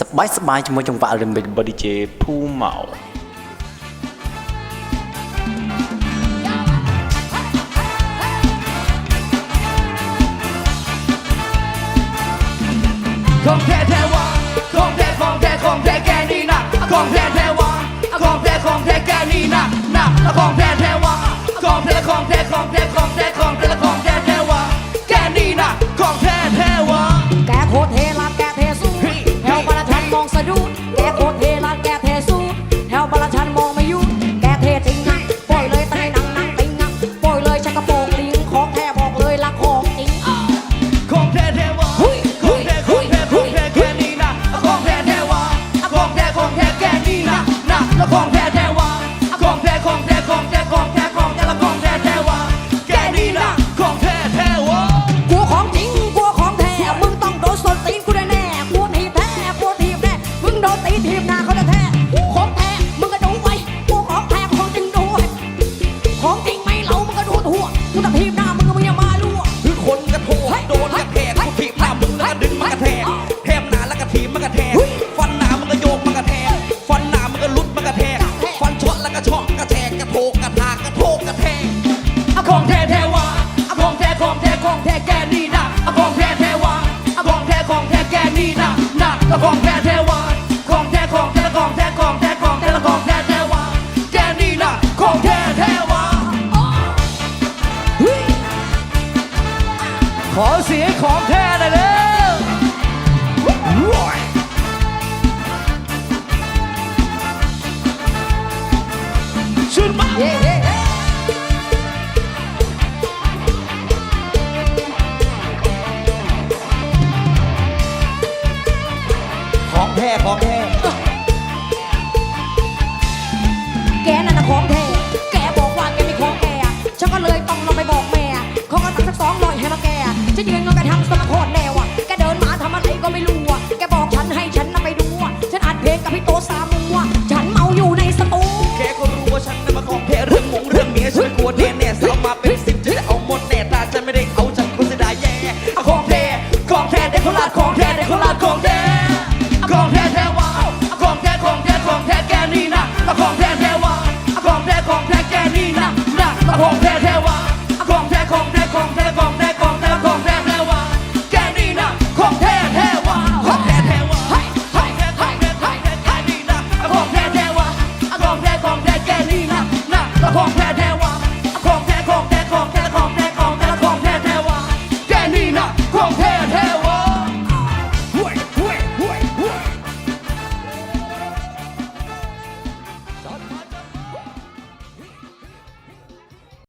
สบายสบายជាមួយចង្វាក់ remix body J ភូมาของแท้แท้วะของแท้ของแท้ของแท้แกนี่นะของแท้แท้วะของแท้ของแท้แกนี่นะนะของแท้แท้วะของแท้ของแท้ของแท้ของแท้ Bomb ของแท้แท้วาอะของแท้ของแท้ของแท้แกนี่นะอะของแท้แท้วาอะของแท้ของแท้แกนี่นะนะละของแท้แท้วาของแท้ของแท้ของแท้ของแท้ของแท้ละของแท้แท้วาแกนี่นะของแท้แท้วาขอเสียงของแท้หน่อยเว แท้ของแท้แกนั่นนะของแท้แกบอกว่าแกมีของแกฉันก็เลยต้องลงไปบอกแม่เขาก็ตักสักสองลอยให้มาแกฉันยืนงงแกทำสมโคตแน่ว่ะแกเดินมาทำอะไรก็ไม่รู้ว่ะแกบอกฉันให้ฉันน่ะไปดูว่ะฉันอัดเพลงกับพี่โตสามัวฉันเมาอยู่ในสตูแกก็รู้ว่าฉันน่ะมาของแท้เรื่องมงเรื่องเมียฉันกลัวแน่แน่สาวมาเป็นสิบเธอเอาหมดแน่ตาฉันไม่ได้เอาฉันก็เสียดายแย่ของแท้ของแท้ได้คนละของแท้ได้คนละของ Go.